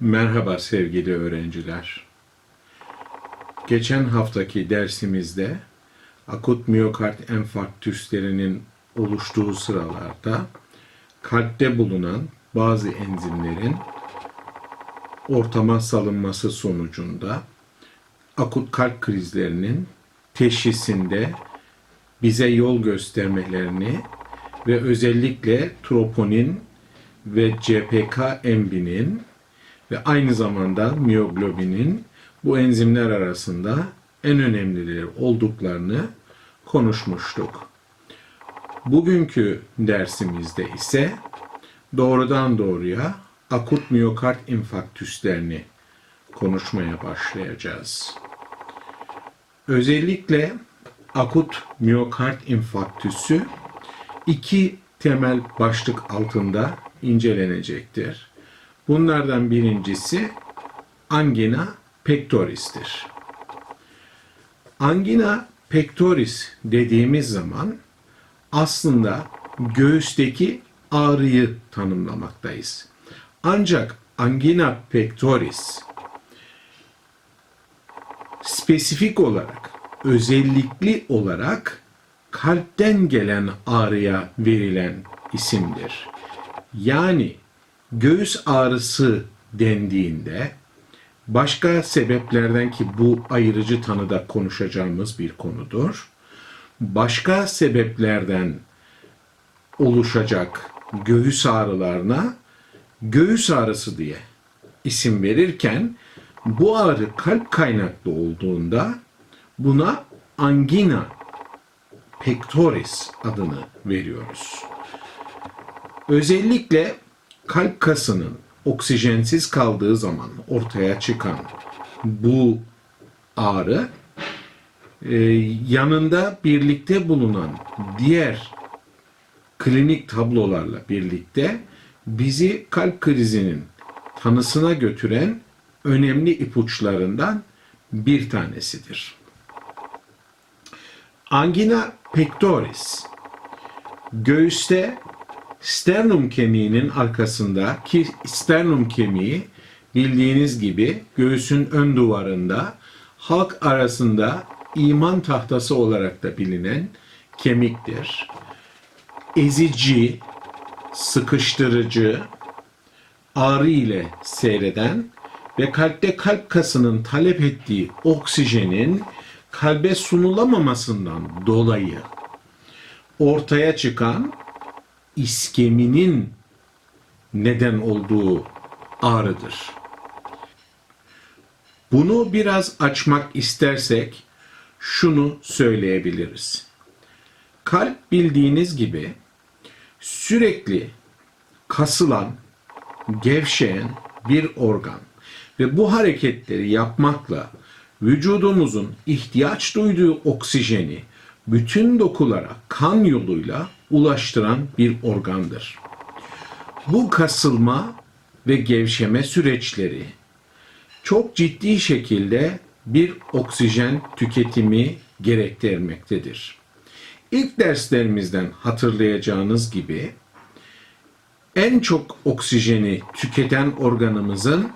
Merhaba sevgili öğrenciler. Geçen haftaki dersimizde akut miyokard enfarktüslerinin oluştuğu sıralarda kalpte bulunan bazı enzimlerin ortama salınması sonucunda akut kalp krizlerinin teşhisinde bize yol göstermelerini ve özellikle troponin ve CPK embinin ve aynı zamanda miyoglobinin bu enzimler arasında en önemlileri olduklarını konuşmuştuk. Bugünkü dersimizde ise doğrudan doğruya akut miyokard infarktüslerini konuşmaya başlayacağız. Özellikle akut miyokard infarktüsü iki temel başlık altında incelenecektir. Bunlardan birincisi angina pectoris'tir. Angina pectoris dediğimiz zaman aslında göğüsteki ağrıyı tanımlamaktayız. Ancak angina pectoris spesifik olarak, özellikli olarak kalpten gelen ağrıya verilen isimdir. Yani göğüs ağrısı dendiğinde başka sebeplerden ki bu ayırıcı tanıda konuşacağımız bir konudur. Başka sebeplerden oluşacak göğüs ağrılarına göğüs ağrısı diye isim verirken bu ağrı kalp kaynaklı olduğunda buna angina pectoris adını veriyoruz. Özellikle kalp kasının oksijensiz kaldığı zaman ortaya çıkan bu ağrı e, yanında birlikte bulunan diğer klinik tablolarla birlikte bizi kalp krizinin tanısına götüren önemli ipuçlarından bir tanesidir. Angina pectoris göğüste sternum kemiğinin arkasında ki sternum kemiği bildiğiniz gibi göğsün ön duvarında halk arasında iman tahtası olarak da bilinen kemiktir. Ezici, sıkıştırıcı, ağrı ile seyreden ve kalpte kalp kasının talep ettiği oksijenin kalbe sunulamamasından dolayı ortaya çıkan iskeminin neden olduğu ağrıdır. Bunu biraz açmak istersek şunu söyleyebiliriz. Kalp bildiğiniz gibi sürekli kasılan, gevşeyen bir organ ve bu hareketleri yapmakla vücudumuzun ihtiyaç duyduğu oksijeni bütün dokulara kan yoluyla ulaştıran bir organdır. Bu kasılma ve gevşeme süreçleri çok ciddi şekilde bir oksijen tüketimi gerektirmektedir. İlk derslerimizden hatırlayacağınız gibi en çok oksijeni tüketen organımızın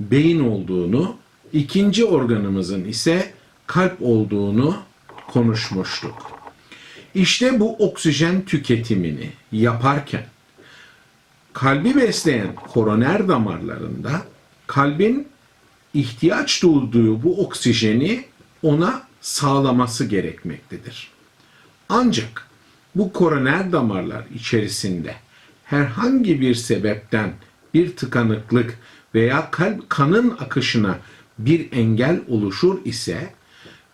beyin olduğunu, ikinci organımızın ise kalp olduğunu konuşmuştuk. İşte bu oksijen tüketimini yaparken kalbi besleyen koroner damarlarında kalbin ihtiyaç duyduğu bu oksijeni ona sağlaması gerekmektedir. Ancak bu koroner damarlar içerisinde herhangi bir sebepten bir tıkanıklık veya kalp kanın akışına bir engel oluşur ise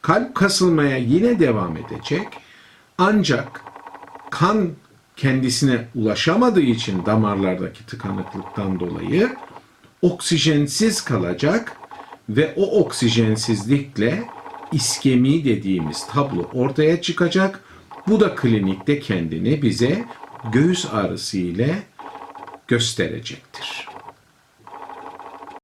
kalp kasılmaya yine devam edecek ancak kan kendisine ulaşamadığı için damarlardaki tıkanıklıktan dolayı oksijensiz kalacak ve o oksijensizlikle iskemi dediğimiz tablo ortaya çıkacak. Bu da klinikte kendini bize göğüs ağrısı ile gösterecektir.